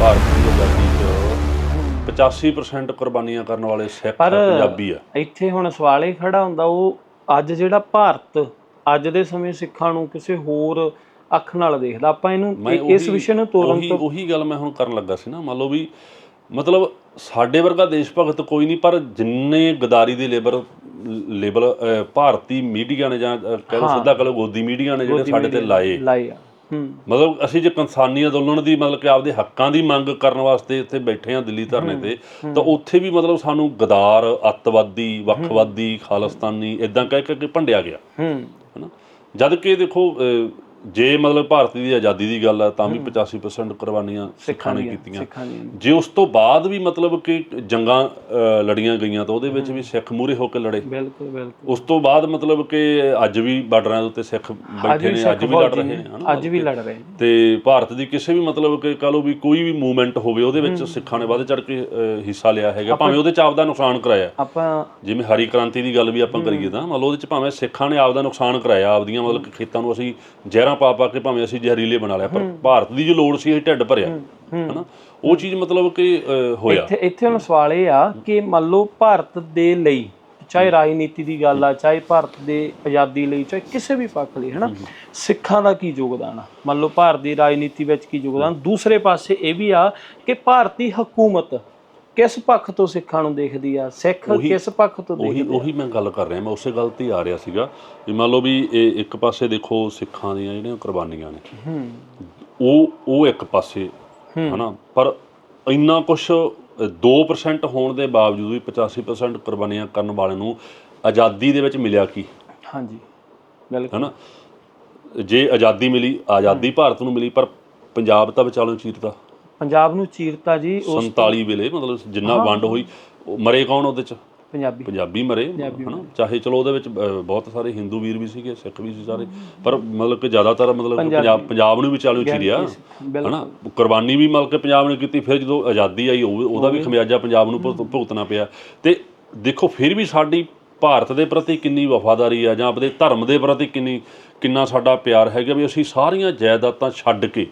ਭਾਰਤ ਦੀ ਆਜ਼ਾਦੀ 'ਚ 85% ਕੁਰਬਾਨੀਆਂ ਕਰਨ ਵਾਲੇ ਸਿੱਖ ਪਰ ਪੰਜਾਬੀ ਆ। ਇੱਥੇ ਹੁਣ ਸਵਾਲ ਇਹ ਖੜਾ ਹੁੰਦਾ ਉਹ ਅੱਜ ਜਿਹੜਾ ਭਾਰਤ ਅੱਜ ਦੇ ਸਮੇਂ ਸਿੱਖਾਂ ਨੂੰ ਕਿਸੇ ਹੋਰ ਅੱਖ ਨਾਲ ਦੇਖਦਾ ਆਪਾਂ ਇਹਨੂੰ ਇਹ- ਇਸ ਉਹੀ- ਵਿਸ਼ੇ ਨੂੰ ਤੋੜਨ ਉਹੀ ਤੋਂ ਉਹੀ ਗੱਲ ਮੈਂ ਹੁਣ ਕਰਨ ਲੱਗਾ ਸੀ ਨਾ ਮੰਨ ਲਓ ਵੀ ਮਤਲਬ ਸਾਡੇ ਵਰਗਾ ਦੇਸ਼ ਭਗਤ ਕੋਈ ਨਹੀਂ ਪਰ ਜਿੰਨੇ ਗਦਾਰੀ ਦੇ ਲੇਬਰ ਲੇਬਲ ਅਹ, ਭਾਰਤੀ ਮੀਡੀਆ ਨੇ ਜਾਂ ਅਹ, ਕਹਿ ਲਓ ਸਿੱਧਾ ਕਹਿ ਲਓ ਗੋਦੀ ਮੀਡੀਆ ਨੇ ਜਿਹੜੇ ਸਾਡੇ ਤੇ ਲਾਏ। ਲਾਏ ਆ। ਹੂੰ ਮਤਲਬ ਅਸੀਂ ਜੇ ਕਿਸਾਨੀ ਅੰਦੋਲਨ ਦੀ ਮਤਲਬ ਕਿ ਆਪਦੇ ਹੱਕਾਂ ਦੀ ਮੰਗ ਕਰਨ ਵਾਸਤੇ ਇੱਥੇ ਬੈਠੇ ਆ ਦਿੱਲੀ ਧਰਨੇ ਤੇ ਤਾਂ ਉੱਥੇ ਵੀ ਮਤਲਬ ਸਾਨੂੰ ਗਦਾਰ ਅੱਤਵਾਦੀ ਵੱਖਵਾਦੀ ਖਾਲਿਸਤਾਨੀ ਇਦਾਂ ਕਹਿ ਕੇ ਭੰਡਿਆ ਗਿਆ। ਹੂੰ। ਹਨਾ? ਜਦ ਕਿ ਦੇਖੋ ਜੇ ਮਤਲਬ ਭਾਰਤ ਦੀ ਆਜ਼ਾਦੀ ਦੀ ਗੱਲ ਹੈ ਤਾਂ ਵੀ 85% ਕੁਰਬਾਨੀਆਂ ਸਿੱਖਾਂ ਨੇ ਕੀਤੀਆਂ। ਸਿੱਖਾਂ ਜੇ ਉਸ ਤੋਂ ਬਾਅਦ ਵੀ ਮਤਲਬ ਕਿ ਜੰਗਾਂ ਲੜੀਆਂ ਗਈਆਂ ਤਾਂ ਉਹਦੇ ਵਿੱਚ ਵੀ ਸਿੱਖ ਮੂਰੇ ਹੋ ਕੇ ਲੜੇ। ਬਿਲਕੁਲ ਬਿਲਕੁਲ। ਉਸ ਤੋਂ ਬਾਅਦ ਮਤਲਬ ਕਿ ਅੱਜ ਵੀ ਬਾਰਡਰਾਂ ਦੇ ਉੱਤੇ ਸਿੱਖ ਬੈਠੇ ਨੇ ਅੱਜ ਵੀ ਲੜ ਰਹੇ ਨੇ ਹਨਾ ਅੱਜ ਵੀ ਲੜ ਰਹੇ ਨੇ। ਤੇ ਭਾਰਤ ਦੀ ਕਿਸੇ ਵੀ ਮਤਲਬ ਕਿ ਕਹ ਲਓ ਵੀ ਕੋਈ ਵੀ ਮੂਵਮੈਂਟ ਹੋਵੇ ਉਹਦੇ ਵਿੱਚ ਸਿੱਖਾਂ ਨੇ ਵੱਧ ਚੜ ਕੇ ਹਿੱਸਾ ਲਿਆ ਹੈਗਾ ਭਾਵੇਂ ਉਹਦੇ ਚ ਆਪਦਾ ਨੁਕਸਾਨ ਕਰਾਇਆ। ਆਪਾਂ ਜਿਵੇਂ ਹਰੀ ਕ੍ਰਾਂਤੀ ਦੀ ਗੱਲ ਵੀ ਆਪਾਂ ਕਰੀਏ ਤਾਂ ਮੰਨ ਲਓ ਉਹਦੇ ਚ ਭਾਵੇਂ ਸਿੱਖਾਂ ਨੇ ਆਪਦਾ ਨੁਕਸਾਨ ਕਰਾਇਆ ਆਪਦੀਆਂ ਮਤਲਬ ਖੇਤਾਂ ਨੂੰ ਅਸੀਂ ਜ਼ਹਿਰਾਂ ਪਾ ਪਾ ਕੇ ਭਾਵੇਂ ਅਸੀਂ ਜ਼ਹਿਰੀਲੇ ਬਣਾ ਲਿਆ ਪਰ ਭਾਰਤ ਦੀ ਜੋ ਲੋੜ ਸੀ ਇਹ ਢਿੱਡ ਭਰਿਆ। ਹਨਾ? ਉਹ ਚੀਜ਼ ਮਤਲਬ ਕਿ ਹੋਇਆ। ਇੱਥੇ ਇੱਥੇ ਹੁਣ ਸਵਾਲ ਇਹ ਆ ਕਿ ਮੰਨ ਲਓ ਭਾਰਤ ਦੇ ਲਈ ਚਾਹੇ ਰਾਜਨੀਤੀ ਦੀ ਗੱਲ ਆ ਚਾਹੇ ਭਾਰਤ ਦੇ ਆਜ਼ਾਦੀ ਲਈ ਚਾਹੇ ਕਿਸੇ ਵੀ ਪੱਖ ਲਈ ਹਨਾ? ਸਿੱਖਾਂ ਦਾ ਕੀ ਯੋਗਦਾਨ ਆ? ਮੰਨ ਲਓ ਭਾਰਤ ਦੀ ਰਾਜਨੀਤੀ ਵਿੱਚ ਕੀ ਯੋਗਦਾਨ? ਦੂਸਰੇ ਪਾਸੇ ਇਹ ਵੀ ਆ ਕਿ ਭਾਰਤੀ ਹਕੂਮਤ ਕਿਸ ਪੱਖ ਤੋਂ ਸਿੱਖਾਂ ਨੂੰ ਦੇਖਦੀ ਆ? ਸਿੱਖ ਕਿਸ ਪੱਖ ਤੋਂ ਉਹੀ ਦੇਖਦੇ ਉਹੀ ਮੈਂ ਗੱਲ ਕਰ ਰਿਹਾ। ਮੈਂ ਉਸੇ ਗੱਲ ਤੇ ਹੀ ਆ ਰਿਹਾ ਸੀਗਾ ਵੀ ਮੰਨ ਲਓ ਵੀ ਇਹ ਇੱਕ ਪਾਸੇ ਦੇਖੋ ਸਿੱਖਾਂ ਦੀਆਂ ਜਿਹੜੀਆਂ ਕੁਰਬਾਨੀਆਂ ਨੇ। ਹੂੰ। ਉਹ ਉਹ ਇੱਕ ਪਾਸੇ ਹਨਾ? ਪਰ ਇੰਨਾ ਕੁਝ 2% ਹੋਣ ਦੇ ਬਾਵਜੂਦ ਵੀ 85% ਕੁਰਬਾਨੀਆਂ ਕਰਨ ਵਾਲੇ ਨੂੰ ਆਜ਼ਾਦੀ ਦੇ ਵਿੱਚ ਮਿਲਿਆ ਕੀ? ਹਾਂਜੀ। ਬਿਲਕੁਲ। ਹਨਾ? ਜੇ ਆਜ਼ਾਦੀ ਮਿਲੀ ਆਜ਼ਾਦੀ ਭਾਰਤ ਨੂੰ ਮਿਲੀ ਪਰ ਪੰਜਾਬ ਤਾਂ ਵਿਚਾਲੋਂ ਚੀਰਤਾ। ਪੰਜਾਬ ਨੂੰ ਚੀਰਤਾ ਜੀ ਉਹ 47 ਵੇਲੇ ਮਤਲਬ ਜਿੰਨਾ ਵੰਡ ਹੋਈ ਮਰੇ ਕੌਣ ਉਹਦੇ ਚ? ਪੰਜਾਬੀ। ਪੰਜਾਬੀ ਮਰੇ ਹਨਾ? ਚਾਹੇ ਚਲੋ ਉਹਦੇ ਵਿੱਚ ਬਹੁਤ ਸਾਰੇ ਹਿੰਦੂ ਵੀਰ ਵੀ ਸੀਗੇ ਸਿੱਖ ਵੀ ਸੀ ਸਾਰੇ ਪਰ ਮਤਲਬ ਕਿ ਜ਼ਿਆਦਾਤਰ ਮਤਲਬ ਪੰਜਾਬ। ਪੰਜਾਬ ਨੂੰ ਵੀ ਚਾਲੂ ਚੀਰਿਆ ਹਨਾ? ਕੁਰਬਾਨੀ ਵੀ ਮਤਲਬ ਕਿ ਪੰਜਾਬ ਨੇ ਕੀਤੀ ਫਿਰ ਜਦੋਂ ਆਜ਼ਾਦੀ ਆਈ ਉਹ- ਉਹਦਾ ਵੀ ਖਮਿਆਜਾ ਪੰਜਾਬ ਨੂੰ ਭੁਗਤ- ਭੁਗਤਣਾ ਪਿਆ। ਤੇ ਦੇਖੋ ਫਿਰ ਵੀ ਸਾਡੀ ਭਾਰਤ ਦੇ ਪ੍ਰਤੀ ਕਿੰਨੀ ਵਫਾਦਾਰੀ ਆ ਜਾਂ ਆਪਣੇ ਧਰਮ ਦੇ ਪ੍ਰਤੀ ਕਿੰਨੀ ਕਿੰਨਾ ਸਾਡਾ ਪਿਆਰ ਹੈਗਾ ਵੀ ਅਸੀਂ ਸਾਰੀਆਂ ਜਾਇਦਾਦਾਂ ਛੱਡ ਕੇ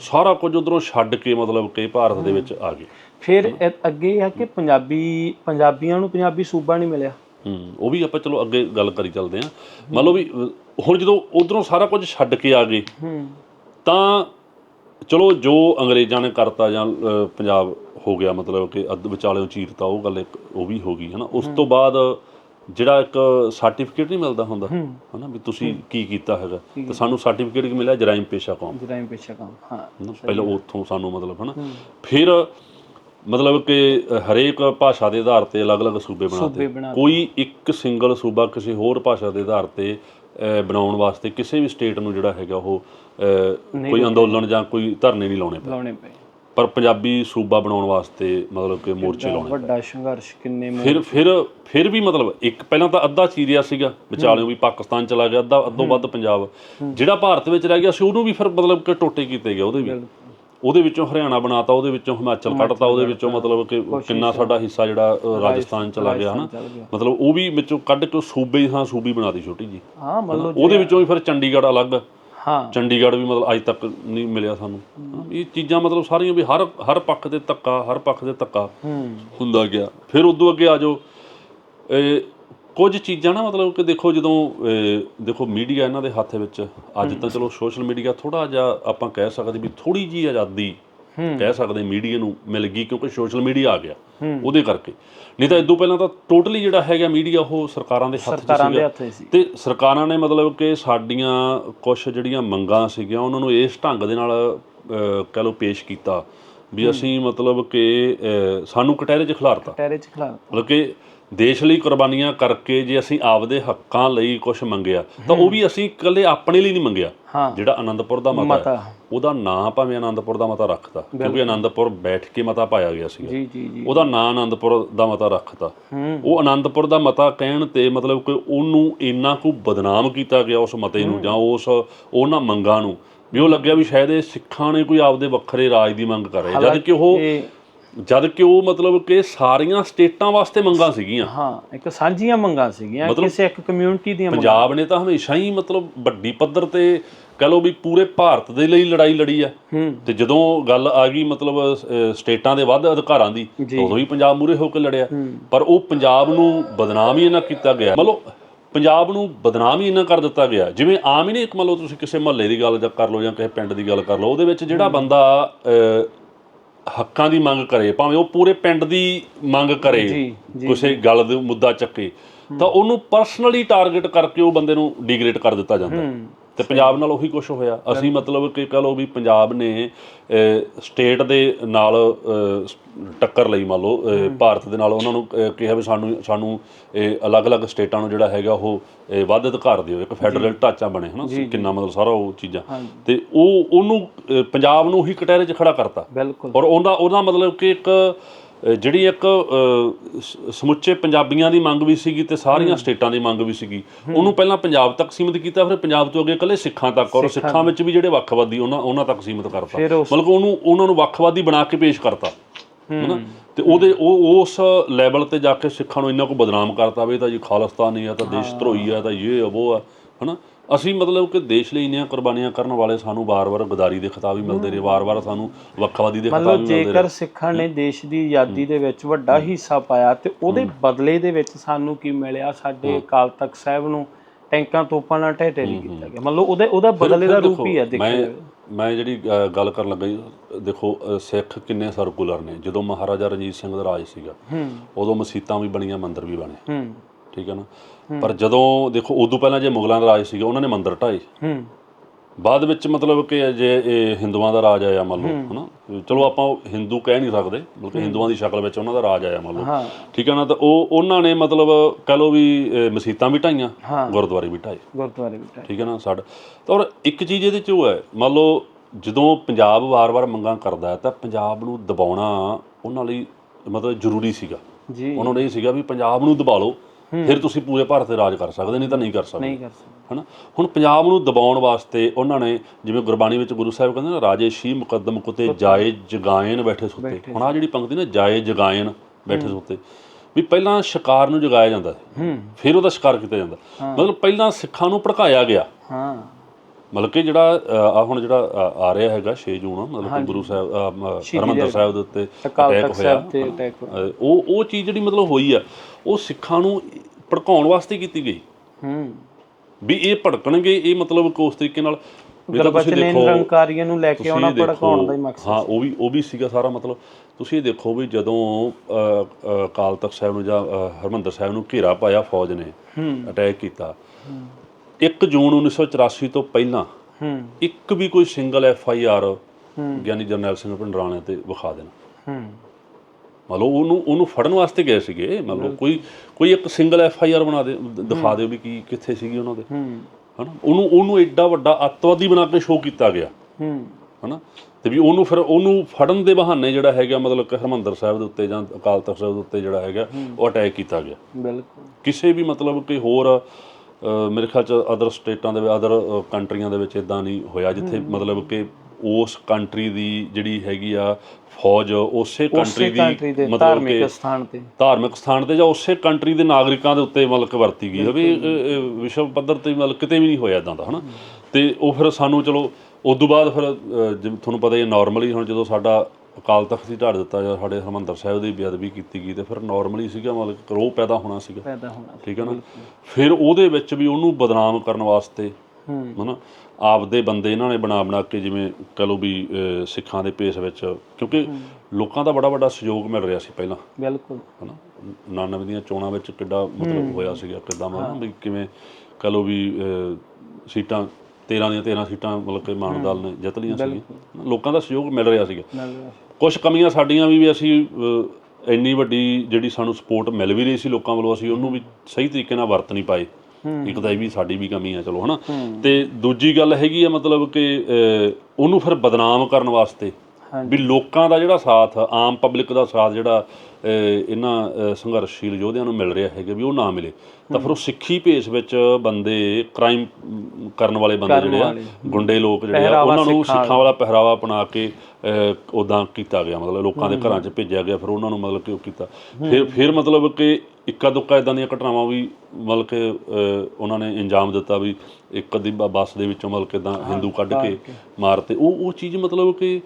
ਸਾਰਾ ਕੁਝ ਉਧਰੋਂ ਛੱਡ ਕੇ ਮਤਲਬ ਕਿ ਭਾਰਤ ਦੇ ਵਿੱਚ ਆ ਗਏ। ਫਿਰ ਅੱਗੇ ਆ ਕਿ ਪੰਜਾਬੀ ਪੰਜਾਬੀਆਂ ਨੂੰ ਪੰਜਾਬੀ ਸੂਬਾ ਨਹੀਂ ਮਿਲਿਆ। ਉਹ ਵੀ ਆਪਾਂ ਚਲੋ ਅੱਗੇ ਗੱਲ ਕਰੀ ਚੱਲਦੇ ਆਂ ਮੰਨ ਲਓ ਵੀ ਹੁਣ ਜਦੋਂ ਉਧਰੋਂ ਸਾਰਾ ਕੁਝ ਛੱਡ ਕੇ ਆ ਗਏ ਤਾਂ ਚਲੋ ਜੋ ਅੰਗਰੇਜ਼ਾਂ ਨੇ ਕਰਤਾ ਜਾਂ ਪੰਜਾਬ ਹੋ ਗਿਆ ਮਤਲਬ ਕਿ ਅੱਧ ਵਿਚਾਲਿਓਂ ਚੀਰਤਾ ਉਹ ਗੱਲ ਇੱਕ ਉਹ ਵੀ ਹੋ ਗਈ ਹਨਾ। ਉਸ ਤੋਂ ਬਾਅਦ ਜਿਹੜਾ ਇੱਕ ਸਰਟੀਫਿਕੇਟ ਨਹੀਂ ਮਿਲਦਾ ਹੁੰਦਾ ਹਨਾ ਵੀ ਤੁਸੀਂ ਕੀ ਕੀਤਾ ਹੈਗਾ। ਤੇ ਸਾਨੂੰ ਸਰਟੀਫਿਕੇਟ ਕੀ ਮਿਲਿਆ? ਜਰਾਇਮ ਪੇਸ਼ਾ ਕੌਮ। ਜਰਾਇਮ ਪੇਸ਼ਾ ਕੰਮ ਹਾਂ ਪਹਿਲਾਂ ਉੱਥੋਂ ਸਾਨੂੰ ਮਤਲਬ ਹਨਾ। ਫਿਰ ਮਤਲਬ ਕਿ ਹਰੇਕ ਭਾਸ਼ਾ ਦੇ ਆਧਾਰ ਤੇ ਅਲੱਗ-ਅਲੱਗ ਸੂਬੇ ਬਣਾਤੇ। ਬਣਾ ਕੋਈ ਇੱਕ ਸਿੰਗਲ ਸੂਬਾ ਕਿਸੇ ਹੋਰ ਭਾਸ਼ਾ ਦੇ ਆਧਾਰ ਤੇ ਬਣਾਉਣ ਵਾਸਤੇ ਕਿਸੇ ਵੀ ਸਟੇਟ ਨੂੰ ਜਿਹੜਾ ਹੈਗਾ ਉਹ ਕੋਈ ਅੰਦੋਲਨ ਜਾਂ ਕੋਈ ਧਰਨੇ ਨਹੀਂ ਲਾਉਣੇ ਪਏ। ਲਾਉਣੇ ਪਏ। ਪਰ ਪੰਜਾਬੀ ਸੂਬਾ ਬਣਾਉਣ ਵਾਸਤੇ ਮਤਲਬ ਕਿ ਮੋਰਚੇ ਲਾਉਣੇ ਵੱਡਾ ਸੰਘਰਸ਼ ਕਿੰਨੇ ਮੋ- ਫਿਰ ਫਿਰ ਫਿਰ ਵੀ ਮਤਲਬ ਇੱਕ ਪਹਿਲਾਂ ਤਾਂ ਅੱਧਾ ਚੀਰਿਆ ਸੀਗਾ ਵਿਚਾਲਿਓਂ ਵੀ ਪਾਕਿਸਤਾਨ ਚਲਾ ਗਿਆ ਅੱਧਾ ਅੱਧੋ ਵੱਧ ਪੰਜਾਬ। ਜਿਹੜਾ ਭਾਰਤ ਵਿੱਚ ਰਹਿ ਗਿਆ ਸੀ ਉਹਨੂੰ ਵੀ ਫਿਰ ਮਤਲਬ ਕਿ ਟੋਟੇ ਕੀਤੇ ਗਏ ਉਹਦੇ ਵੀ। ਉਹਦੇ ਵਿੱਚੋਂ ਹਰਿਆਣਾ ਬਣਾਤਾ ਉਹਦੇ ਵਿੱਚੋਂ ਹਿਮਾਚਲ ਕੱਢਤਾ ਉਹਦੇ ਵਿੱਚੋਂ ਮਤਲਬ ਕਿ ਕਿੰਨਾ ਸਾਡਾ ਹਿੱਸਾ ਜਿਹੜਾ ਅ, ਰਾਜਸਥਾਨ ਚਲਾ ਗਿਆ ਹਨਾ? ਚੱਲ ਗਿਆ। ਮਤਲਬ ਉਹ ਵੀ ਵਿੱਚੋਂ ਕੱਢ ਕੇ ਸੂਬੇ ਹਾਂ ਸੂਬੀ ਬਣਾਤੀ ਛੋਟੀ ਜੀ ਹਾਂ ਮੰਨ ਲਓ ਉਹਦੇ ਵਿੱਚੋਂ ਵੀ ਫਿਰ ਚੰਡੀਗੜ੍ਹ ਅਲੱਗ। ਹਾਂ। ਚੰਡੀਗੜ੍ਹ ਵੀ ਮਤਲਬ ਅੱਜ ਤੱਕ ਨਹੀਂ ਮਿਲਿਆ ਸਾਨੂੰ। ਇਹ ਚੀਜ਼ਾਂ ਮਤਲਬ ਸਾਰੀਆਂ ਵੀ ਹਰ ਹਰ ਪੱਖ ਤੇ ਧੱਕਾ ਹਰ ਪੱਖ ਤੇ ਧੱਕਾ ਹੁੰਦਾ ਗਿਆ। ਫਿਰ ਉਦੋਂ ਅੱਗੇ ਆ ਜਾਓ। ਇਹ ਕੁਝ ਚੀਜ਼ਾਂ ਨਾ ਮਤਲਬ ਕਿ ਦੇਖੋ ਜਦੋਂ ਦੇਖੋ ਮੀਡੀਆ ਇਹਨਾਂ ਦੇ ਹੱਥ ਵਿੱਚ ਅੱਜ ਤਾਂ ਚਲੋ ਸੋਸ਼ਲ ਮੀਡੀਆ ਥੋੜਾ ਜਿਹਾ ਆਪਾਂ ਕਹਿ ਸਕਦੇ ਵੀ ਥੋੜੀ ਜੀ ਆਜ਼ਾਦੀ ਕਹਿ ਸਕਦੇ ਮੀਡੀਆ ਨੂੰ ਮਿਲ ਗਈ ਕਿਉਂਕਿ ਸੋਸ਼ਲ ਮੀਡੀਆ ਆ ਗਿਆ ਉਹਦੇ ਕਰਕੇ। ਨਹੀਂ ਤਾਂ ਇਦੋਂ ਪਹਿਲਾਂ ਤਾਂ ਟੋਟਲੀ ਜਿਹੜਾ ਹੈਗਾ ਮੀਡੀਆ ਉਹ ਸਰਕਾਰਾਂ ਦੇ ਹੱਥ 'ਚ ਸੀਗਾ। ਤੇ ਸਰਕਾਰਾਂ ਨੇ ਮਤਲਬ ਕਿ ਸਾਡੀਆਂ ਕੁਝ ਜਿਹੜੀਆਂ ਮੰਗਾਂ ਸੀਗੀਆਂ ਉਹਨਾਂ ਨੂੰ ਇਸ ਢੰਗ ਦੇ ਨਾਲ ਕਹਿ ਲਓ ਪੇਸ਼ ਕੀਤਾ ਵੀ ਅਸੀਂ ਮਤਲਬ ਕਿ ਸਾਨੂੰ ਕਟਹਿਰੇ 'ਚ ਖਿਲਾਰਤਾ। ਟੈਰੇ 'ਚ ਖਿਲਾ ਮਤਲਬ ਕਿ ਦੇਸ਼ ਲਈ ਕੁਰਬਾਨੀਆਂ ਕਰਕੇ ਜੇ ਅਸੀਂ ਆਪਦੇ ਹੱਕਾਂ ਲਈ ਕੁਝ ਮੰਗਿਆ ਤਾਂ ਉਹ ਵੀ ਅਸੀਂ ਇਕੱਲੇ ਆਪਣੇ ਲਈ ਨਹੀਂ ਮੰਗਿਆ ਜਿਹੜਾ ਆਨੰਦਪੁਰ ਦਾ ਮਤਾ। ਉਹਦਾ ਨਾਂ ਭਾਵੇਂ ਆਨੰਦਪੁਰ ਦਾ ਮਤਾ ਰੱਖਤਾ ਕਿਉਂਕਿ ਆਨੰਦਪੁਰ ਬੈਠ ਕੇ ਮਤਾ ਪਾਇਆ ਗਿਆ ਸੀ ਜੀ ਜੀ ਜੀ। ਉਹਦਾ ਨਾਂ ਆਨੰਦਪੁਰ ਦਾ ਮਤਾ ਰੱਖਤਾ। ਉਹ ਆਨੰਦਪੁਰ ਦਾ ਮਤਾ ਕਹਿਣ ਤੇ ਮਤਲਬ ਕਿ ਉਹਨੂੰ ਇੰਨਾ ਕੁ ਬਦਨਾਮ ਕੀਤਾ ਗਿਆ ਉਸ ਮਤੇ ਨੂੰ ਜਾਂ ਉਸ ਉਹਨਾਂ ਮੰਗਾਂ ਨੂੰ ਵੀ ਉਹ ਲੱਗਿਆ ਵੀ ਸ਼ਾਇਦ ਇਹ ਸਿੱਖਾਂ ਨੇ ਕੋਈ ਆਪਦੇ ਵੱਖਰੇ ਰਾਜ ਦੀ ਮੰਗ ਕਰ ਰਹੇ ਜਦ ਕਿ ਉਹ ਜਦ ਕਿ ਉਹ ਮਤਲਬ ਕਿ ਸਾਰੀਆਂ ਸਟੇਟਾਂ ਵਾਸਤੇ ਮੰਗਾਂ ਸੀਗੀਆਂ। ਹਾਂ ਇੱਕ ਸਾਂਝੀਆਂ ਮੰਗਾਂ ਸੀਗੀਆਂ ਕਿਸੇ ਇੱਕ ਕਮਿਊਨਿਟੀ ਦੀਆਂ ਮੰਗਾਂ। ਪੰਜਾਬ ਨੇ ਤਾਂ ਹਮੇਸ਼ਾ ਹੀ ਮਤਲਬ ਵੱਡੀ ਪੱਧਰ ਤੇ ਕਹ ਲਓ ਵੀ ਪੂਰੇ ਭਾਰਤ ਦੇ ਲਈ ਲੜਾਈ ਲੜੀ ਆ। ਤੇ ਜਦੋਂ ਗੱਲ ਆ ਗਈ ਮਤਲਬ ਸਟੇਟਾਂ ਦੇ ਵੱਧ ਅਧਿਕਾਰਾਂ ਦੀ ਉਦੋਂ ਹੀ ਪੰਜਾਬ ਮੂਰੇ ਹੋ ਕੇ ਲੜਿਆ। ਪਰ ਉਹ ਪੰਜਾਬ ਨੂੰ ਬਦਨਾਮ ਹੀ ਇਹਨਾਂ ਕੀਤਾ ਗਿਆ। ਮਤਲਬ ਪੰਜਾਬ ਨੂੰ ਬਦਨਾਮ ਹੀ ਇਹਨਾਂ ਕਰ ਦਿੱਤਾ ਗਿਆ। ਜਿਵੇਂ ਆਮ ਹੀ ਨਹੀਂ ਇੱਕ ਮੰਨ ਲਓ ਤੁਸੀਂ ਕਿਸੇ ਮਹੱਲੇ ਦੀ ਗੱਲ ਜਾਂ ਕਰ ਲਓ ਜਾਂ ਕਿਸੇ ਪਿੰਡ ਦੀ ਗੱਲ ਕਰ ਲਓ ਉਹਦੇ ਵਿੱਚ ਜਿਹੜਾ ਬੰਦਾ ਹੱਕਾਂ ਦੀ ਮੰਗ ਕਰੇ ਭਾਵੇਂ ਉਹ ਪੂਰੇ ਪਿੰਡ ਦੀ ਮੰਗ ਕਰੇ ਕਿਸੇ ਗੱਲ ਦੇ ਮੁੱਦਾ ਚੱਕੇ ਤਾਂ ਉਹਨੂੰ ਪਰਸਨਲੀ ਟਾਰਗੇਟ ਕਰਕੇ ਉਹ ਬੰਦੇ ਨੂੰ ਡਿਗਰੇਡ ਕਰ ਦਿੱਤਾ ਜਾਂਦਾ। ਹੂੰ। ਤੇ ਪੰਜਾਬ ਨਾਲ ਉਹੀ ਕੁਝ ਹੋਇਆ। ਅਸੀਂ ਮਤਲਬ ਕਿ ਕਹ ਲਓ ਵੀ ਪੰਜਾਬ ਨੇ ਸਟੇਟ ਦੇ ਨਾਲ ਟੱਕਰ ਲਈ ਮੰਨ ਲਓ ਭਾਰਤ ਦੇ ਨਾਲ ਉਹਨਾਂ ਨੂੰ ਕਿਹਾ ਵੀ ਸਾਨੂੰ ਸਾਨੂੰ ਇਹ ਅਲੱਗ-ਅਲੱਗ ਸਟੇਟਾਂ ਨੂੰ ਜਿਹੜਾ ਹੈਗਾ ਉਹ ਵੱਧ ਅਧਿਕਾਰ ਦਿਓ ਇੱਕ ਫੈਡਰਲ ਢਾਂਚਾ ਬਣੇ ਹਨਾ ਕਿੰਨਾ ਮਤਲਬ ਸਾਰਾ ਉਹ ਚੀਜ਼ਾਂ। ਤੇ ਉਹ ਉਹਨੂੰ ਪੰਜਾਬ ਨੂੰ ਹੀ ਕਟਹਿਰੇ 'ਚ ਖੜਾ ਕਰਤਾ। ਬਿਲਕੁਲ। ਔਰ ਉਹਦਾ ਉਹਦਾ ਮਤਲਬ ਕਿ ਇੱਕ ਜਿਹੜੀ ਇੱਕ ਸਮੁੱਚੇ ਪੰਜਾਬੀਆਂ ਦੀ ਮੰਗ ਵੀ ਸੀਗੀ ਤੇ ਸਾਰੀਆਂ ਸਟੇਟਾਂ ਦੀ ਮੰਗ ਵੀ ਸੀਗੀ ਉਹਨੂੰ ਪਹਿਲਾਂ ਪੰਜਾਬ ਤੱਕ ਸੀਮਿਤ ਕੀਤਾ ਫਿਰ ਪੰਜਾਬ ਤੋਂ ਅੱਗੇ ਇਕੱਲੇ ਸਿੱਖਾਂ ਤੱਕ ਔਰ ਸਿੱਖਾਂ ਵਿੱਚ ਵੀ ਜਿਹੜੇ ਵੱਖਵਾਦੀ ਉਹਨਾਂ ਉਹਨਾਂ ਤੱਕ ਸੀਮਿਤ ਕਰਤਾ। ਮਤਲਬ ਉਹਨੂੰ ਉਹਨਾਂ ਨੂੰ ਵੱਖਵਾਦੀ ਬਣਾ ਕੇ ਪੇਸ਼ ਕਰਤਾ। ਹਨਾ? ਤੇ ਉਹਦੇ ਉਹ ਉਸ ਲੈਵਲ ਤੇ ਜਾ ਕੇ ਸਿੱਖਾਂ ਨੂੰ ਇੰਨਾ ਕੋ ਬਦਨਾਮ ਕਰਤਾ ਵੀ ਇਹ ਤਾਂ ਜੀ ਖਾਲਿਸਤਾਨੀ ਆ ਤਾਂ ਦੇਸ਼ ਧਰੋਹੀ ਆ ਤਾਂ ਇਹ ਉਹ ਆ ਹਨਾ? ਅਸੀਂ ਮਤਲਬ ਕਿ ਦੇਸ਼ ਲਈ ਇੰਨੀਆਂ ਕੁਰਬਾਨੀਆਂ ਕਰਨ ਵਾਲੇ ਸਾਨੂੰ ਵਾਰ-ਵਾਰ ਗਦਾਰੀ ਦੇ ਖਿਤਾਬ ਵੀ ਮਿਲਦੇ ਰਹੇ ਵਾਰ-ਵਾਰ ਸਾਨੂੰ ਵੱਖਵਾਦੀ ਦੇ ਖਿਤਾਬ ਮਤਲਬ ਵੀ ਮਿਲਦੇ ਰਹੇ। ਜੇਕਰ ਸਿੱਖਾਂ ਨੇ ਦੇਸ਼ ਦੀ ਆਜ਼ਾਦੀ ਦੇ ਵਿੱਚ ਵੱਡਾ ਹਿੱਸਾ ਪਾਇਆ ਤੇ ਉਹਦੇ ਬਦਲੇ ਦੇ ਵਿੱਚ ਸਾਨੂੰ ਕੀ ਮਿਲਿਆ? ਸਾਡੇ ਅਕਾਲ ਤਖਤ ਸਾਹਿਬ ਨੂੰ ਟੈਂਕਾਂ ਤੋਪਾਂ ਨਾਲ ਢਹਿ ਢੇਰੀ ਕੀਤਾ ਗਿਆ। ਮਤਲਬ ਉਹਦੇ ਉਹਦਾ ਬਦਲੇ ਦਾ ਰੂਪ ਹੀ ਹੈ ਦੇਖਿਆ ਮੈਂ ਜਿਹੜੀ ਗੱਲ ਕਰਨ ਲੱਗਾ ਜੀ ਦੇਖੋ ਸਿੱਖ ਕਿੰਨੇ ਸਰਕੂਲਰ ਨੇ। ਜਦੋਂ ਮਹਾਰਾਜਾ ਰਣਜੀਤ ਸਿੰਘ ਦਾ ਰਾਜ ਸੀਗਾ ਉਦੋਂ ਮਸਜਿਦਾਂ ਵੀ ਬਣੀਆਂ ਮੰਦਿਰ ਵੀ ਬਣੇ। ਹੂੰ। ਠੀਕ ਹੈ ਨਾ? ਪਰ ਜਦੋਂ ਦੇਖੋ ਉਦੋਂ ਪਹਿਲਾਂ ਜੇ ਮੁਗਲਾਂ ਦਾ ਰਾਜ ਸੀਗਾ ਉਹਨਾਂ ਨੇ ਮੰਦਿਰ ਢਾਏ। ਹੂੰ। ਬਾਅਦ ਵਿੱਚ ਮਤਲਬ ਕਿ ਜੇ ਇਹ ਹਿੰਦੂਆਂ ਦਾ ਰਾਜ ਆਇਆ ਮੰਨ ਲਓ ਹਨਾ? ਚਲੋ ਆਪਾਂ ਹਿੰਦੂ ਕਹਿ ਨਹੀਂ ਸਕਦੇ ਬਲਕਿ ਹਿੰਦੂਆਂ ਦੀ ਸ਼ਕਲ ਵਿੱਚ ਉਹਨਾਂ ਦਾ ਰਾਜ ਆਇਆ ਮੰਨ ਲਓ। ਠੀਕ ਹੈ ਨਾ? ਤਾਂ ਉਹ ਉਹਨਾਂ ਨੇ ਮਤਲਬ ਕਹ ਲਓ ਵੀ ਮਸਜਿਦਾਂ ਵੀ ਢਾਈਆਂ। ਗੁਰਦੁਆਰੇ ਵੀ ਢਾਏ। ਗੁਰਦੁਆਰੇ ਵੀ ਢਾਏ। ਠੀਕ ਹੈ ਨਾ? ਸਾਡਾ ਤਾਂ ਔਰ ਇੱਕ ਚੀਜ਼ ਇਹਦੇ ਚ ਉਹ ਹੈ ਮੰਨ ਲਓ ਜਦੋਂ ਪੰਜਾਬ ਵਾਰ-ਵਾਰ ਮੰਗਾਂ ਕਰਦਾ ਤਾਂ ਪੰਜਾਬ ਨੂੰ ਦਬਾਉਣਾ ਉਹਨਾਂ ਲਈ ਮਤਲਬ ਜ਼ਰੂਰੀ ਸੀਗਾ। ਜੀ। ਉਹਨਾਂ ਨੂੰ ਇਹ ਸੀਗਾ ਵੀ ਪੰਜਾਬ ਨੂੰ ਦਬਾ ਲਓ। ਫਿਰ ਤੁਸੀਂ ਪੂਰੇ ਭਾਰਤ ਤੇ ਰਾਜ ਕਰ ਸਕਦੇ ਨਹੀਂ ਤਾਂ ਨਹੀਂ ਕਰ ਸਕਦੇ। ਨਹੀਂ ਕਰ ਸਕਦੇ। ਹਨਾ? ਹੁਣ ਪੰਜਾਬ ਨੂੰ ਦਬਾਉਣ ਵਾਸਤੇ ਉਹਨਾਂ ਨੇ ਜਿਵੇਂ ਗੁਰਬਾਣੀ ਵਿੱਚ ਗੁਰੂ ਸਾਹਿਬ ਕਹਿੰਦੇ ਨੇ ਰਾਜੇ ਸ਼ੀ ਮੁਕੱਦਮ ਕੁਤੇ ਜਾਏ ਜਗਾਇਨ ਬੈਠੇ ਸੁੱਤੇ। ਹੁਣ ਆ ਜਿਹੜੀ ਪੰਕਤੀ ਨਾ ਜਾਏ ਜਗਾਇਨ ਬੈਠੇ ਸੁੱਤੇ ਵੀ ਪਹਿਲਾਂ ਸ਼ਿਕਾਰ ਨੂੰ ਜਗਾਇਆ ਜਾਂਦਾ ਸੀ। ਫਿਰ ਉਹਦਾ ਸ਼ਿਕਾਰ ਕੀਤਾ ਜਾਂਦਾ। ਮਤਲਬ ਪਹਿਲਾਂ ਸਿੱਖਾਂ ਨੂੰ ਭੜਕਾਇਆ ਗਿਆ। ਹਾਂ। ਮਤਲਬ ਕਿ ਜਿਹੜਾ ਆ ਹੁਣ ਜਿਹੜਾ ਆ ਰਿਹਾ ਹੈਗਾ 6 ਜੂਨ ਮਤਲਬ ਗੁਰੂ ਸਾਹਿਬ ਹਰਿਮੰਦਰ ਸਾਹਿਬ ਦੇ ਉੱਤੇ ਅਟੈਕ ਹੋਇਆ। ਉਹ ਉਹ ਚੀਜ਼ ਜਿਹੜੀ ਮਤਲਬ ਹੋਈ ਆ ਉਹ ਸਿੱਖਾਂ ਨੂੰ ਭੜਕਾਉਣ ਵਾਸਤੇ ਕੀਤੀ ਗਈ। ਹੂੰ। ਵੀ ਇਹ ਭੜਕਣਗੇ ਇਹ ਮਤਲਬ ਕਿ ਉਸ ਤਰੀਕੇ ਨਾਲ ਵੀ ਤਾਂ ਤੁਸੀਂ ਗੁਰਬਚਨ ਦੇਖੋ ਨਿਰੰਕਾਰੀਆਂ ਨੂੰ ਲੈ ਕੇ ਤੁਸੀਂ ਆਉਣਾ ਇਹ ਦੇਖੋ, ਭੜਕਾਉਣ ਦਾ ਹੀ ਮਕਸਦ ਹਾਂ ਉਹ ਵੀ ਉਹ ਵੀ ਸੀਗਾ ਸਾਰਾ ਮਤਲਬ। ਤੁਸੀਂ ਇਹ ਦੇਖੋ ਵੀ ਜਦੋਂ ਅਕਾਲ ਤਖਤ ਸਾਹਿਬ ਨੂੰ ਜਾਂ ਹਰਿਮੰਦਰ ਸਾਹਿਬ ਨੂੰ ਘੇਰਾ ਪਾਇਆ ਫੌਜ ਨੇ ਅਟੈਕ ਕੀਤਾ 1 ਜੂਨ 1984 ਤੋਂ ਪਹਿਲਾਂ ਹੂੰ। ਇੱਕ ਵੀ ਕੋਈ ਸਿੰਗਲ ਐਫ ਆਈ ਆਰ ਹੂੰ। ਗਿਆਨੀ ਜਰਨੈਲ ਸਿੰਘ ਭੰਡਰਾਣੇ ਤੇ ਵਿਖਾ ਦੇਣਾ। ਹੂੰ। ਮੰਨ ਲਓ ਉਹਨੂੰ ਉਹਨੂੰ ਫੜਨ ਵਾਸਤੇ ਗਏ ਸੀਗੇ। ਮੰਨ ਲਓ ਕੋਈ ਕੋਈ ਇੱਕ ਸਿੰਗਲ ਐਫ ਆਈ ਆਰ ਬਣਾ ਦੇ ਦ- ਦਿਖਾ ਦਿਓ ਵੀ ਕੀ ਕਿੱਥੇ ਸੀਗੀ ਉਹਨਾਂ ਦੇ। ਹੂੰ। ਹਨਾ? ਉਹਨੂੰ ਉਹਨੂੰ ਐਡਾ ਵੱਡਾ ਅੱਤਵਾਦੀ ਬਣਾ ਕੇ ਸ਼ੋਅ ਕੀਤਾ ਗਿਆ। ਹੂੰ। ਹਨਾ? ਤੇ ਵੀ ਉਹਨੂੰ ਫਿਰ ਉਹਨੂੰ ਫੜਨ ਦੇ ਬਹਾਨੇ ਜਿਹੜਾ ਹੈਗਾ ਮਤਲਬ ਹਰਮੰਦਰ ਸਾਹਿਬ ਦੇ ਉੱਤੇ ਜਾਂ ਅਕਾਲ ਤਖਤ ਸਾਹਿਬ ਦੇ ਉੱਤੇ ਜਿਹੜਾ ਹੈਗਾ ਉਹ ਅਟੈਕ ਕੀਤਾ ਗਿਆ। ਬਿਲਕੁਲ। ਕਿਸੇ ਵੀ ਮਤਲਬ ਕਿ ਹੋਰ ਮੇਰੇ ਖਿਆਲ ਚ ਅਦਰ ਸਟੇਟਾਂ ਦੇ ਅਦਰ ਕੰਟਰੀਆਂ ਦੇ ਵਿੱਚ ਇਦਾਂ ਨਹੀਂ ਹੋਇਆ ਜਿੱਥੇ ਮਤਲਬ ਕਿ ਉਸ ਕੰਟਰੀ ਦੀ ਜਿਹੜੀ ਹੈਗੀ ਆ ਫੌਜ ਉਸੇ ਕੰਟਰੀ ਦੀ ਮਤਲਬ ਕਿ ਸਥਾਨ ਤੇ। ਧਾਰਮਿਕ ਸਥਾਨ ਤੇ ਜਾਂ ਉਸੇ ਕੰਟਰੀ ਦੇ ਨਾਗਰਿਕਾਂ ਦੇ ਉੱਤੇ ਮਤਲਬ ਵਰਤੀ ਗਈ ਇਹ- ਇਹ ਵਿਸ਼ਵ ਪੱਧਰ ਤੇ ਮਤਲਬ ਕਿਤੇ ਵੀ ਨਹੀਂ ਹੋਇਆ ਇਦਾਂ ਦਾ ਹਨਾ? ਤੇ ਉਹ ਫਿਰ ਸਾਨੂੰ ਚਲੋ ਉਸ ਤੋਂ ਬਾਅਦ ਫਿਰ ਤੁਹਾਨੂੰ ਪਤਾ ਹੀ ਹੈ ਨਾਰਮਲੀ ਹੁਣ ਜਦੋਂ ਸਾਡਾ ਅਕਾਲ ਤਖਤ ਹੀ ਢਾੜ ਦਿੱਤਾ ਜਾਂ ਸਾਡੇ ਹਰਮੰਦਰ ਸਾਹਿਬ ਦੀ ਬੇਅਦਬੀ ਕੀਤੀ ਗਈ ਤੇ ਫਿਰ ਨਾਰਮਲੀ ਸੀਗਾ ਮਤਲਬ ਕਿ ਰੋਹ ਪੈਦਾ ਹੋਣਾ ਸੀਗਾ। ਪੈਦਾ ਹੋਣਾ ਠੀਕ ਹੈ ਨਾ? ਫਿਰ ਉਹਦੇ ਵਿੱਚ ਵੀ ਉਹਨੂੰ ਬਦਨਾਮ ਕਰਨ ਵਾਸਤੇ ਹੂੰ। ਹਨਾ ਆਪਦੇ ਬੰਦੇ ਇਹਨਾਂ ਨੇ ਬਣਾ ਬਣਾ ਕੇ ਜਿਵੇਂ ਕਹ ਲਓ ਵੀ ਸਿੱਖਾਂ ਦੇ ਪੇਸ ਵਿੱਚ ਕਿਉਂਕਿ ਲੋਕਾਂ ਦਾ ਬੜਾ ਵੱਡਾ ਸਹਿਯੋਗ ਮਿਲ ਰਿਹਾ ਸੀ ਪਹਿਲਾਂ। ਬਿਲਕੁਲ। ਹਨਾ? 99 ਦੀਆਂ ਚੋਣਾਂ ਵਿੱਚ ਕਿੱਡਾ ਮਤਲਬ ਹੋਇਆ ਸੀਗਾ ਕਿੱਦਾਂ ਮਤਲਬ ਵੀ ਕਿਵੇਂ ਕਹ ਲਓ ਵੀ ਅ, ਸੀਟਾਂ 13 ਦੀਆਂ 13 ਸੀਟਾਂ ਮਤਲਬ ਕਿ ਮਾਨਦਾਲ ਨੇ ਜਿੱਤ ਲਈਆਂ ਸੀਗੀਆਂ। ਲੋਕਾਂ ਦਾ ਸਹਿਯੋਗ ਮਿਲ ਰਿਹਾ ਸੀਗਾ। ਕੁਝ ਕਮੀਆਂ ਸਾਡੀਆਂ ਵੀ ਵੀ ਅਸੀਂ ਇੰਨੀ ਵੱਡੀ ਜਿਹੜੀ ਸਾਨੂੰ ਸਪੋਰਟ ਮਿਲ ਵੀ ਰਹੀ ਸੀ ਲੋਕਾਂ ਵੱਲੋਂ ਅਸੀਂ ਉਹਨੂੰ ਵੀ ਸਹੀ ਤਰੀਕੇ ਨਾਲ ਵਰਤ ਨਹੀਂ ਪਾਏ। ਇੱਕ ਤਾਂ ਇਹ ਵੀ ਸਾਡੀ ਵੀ ਕਮੀ ਆ ਚਲੋ ਹਨਾ। ਤੇ ਦੂਜੀ ਗੱਲ ਹੈਗੀ ਆ ਮਤਲਬ ਕਿ ਉਹਨੂੰ ਫਿਰ ਬਦਨਾਮ ਕਰਨ ਵਾਸਤੇ ਵੀ ਲੋਕਾਂ ਦਾ ਜਿਹੜਾ ਸਾਥ ਆਮ ਪਬਲਿਕ ਦਾ ਸਾਥ ਜਿਹੜਾ ਇਹਨਾਂ ਸੰਘਰਸ਼ੀਲ ਯੋਧਿਆਂ ਨੂੰ ਮਿਲ ਰਿਹਾ ਹੈਗਾ ਵੀ ਉਹ ਨਾ ਮਿਲੇ। ਤਾਂ ਫਿਰ ਉਹ ਸਿੱਖੀ ਭੇਸ ਵਿੱਚ ਬੰਦੇ ਕ੍ਰਾਈਮ ਕਰਨ ਵਾਲੇ ਬੰਦੇ ਜਿਹੜੇ ਆ। ਗੁੰਡੇ ਲੋਕ ਜਿਹੜੇ ਆ ਉਹਨਾਂ ਨੂੰ ਸਿੱਖਾਂ ਵਾਲਾ। ਪਹਿਰਾਵਾ ਅਪਣਾ ਕੇ ਉਦਾਂ ਕੀਤਾ ਗਿਆ ਮਤਲਬ ਲੋਕਾਂ ਦੇ ਘਰਾਂ 'ਚ ਭੇਜਿਆ ਗਿਆ ਫਿਰ ਉਹਨਾਂ ਨੂੰ ਮਤਲਬ ਕਿ ਉਹ ਕੀਤਾ। ਫਿਰ ਫਿਰ ਮਤਲਬ ਕਿ ਇੱਕਾ ਦੁੱਕਾ ਇਦਾਂ ਦੀਆਂ ਘਟਨਾਵਾਂ ਵੀ ਮਤਲਬ ਕਿ ਉਹਨਾਂ ਨੇ ਇੰਜਾਮ ਦਿੱਤਾ ਵੀ ਇੱਕ ਅੱਧੀ ਬੱਸ ਦੇ ਵਿੱਚੋਂ ਮਤਲਬ ਕਿ ਇਦਾਂ ਹਿੰਦੂ ਕੱਢ ਕੇ। ਮਾਰਤੇ। ਉਹ ਉਹ ਚੀਜ਼ ਮਤਲਬ ਕਿ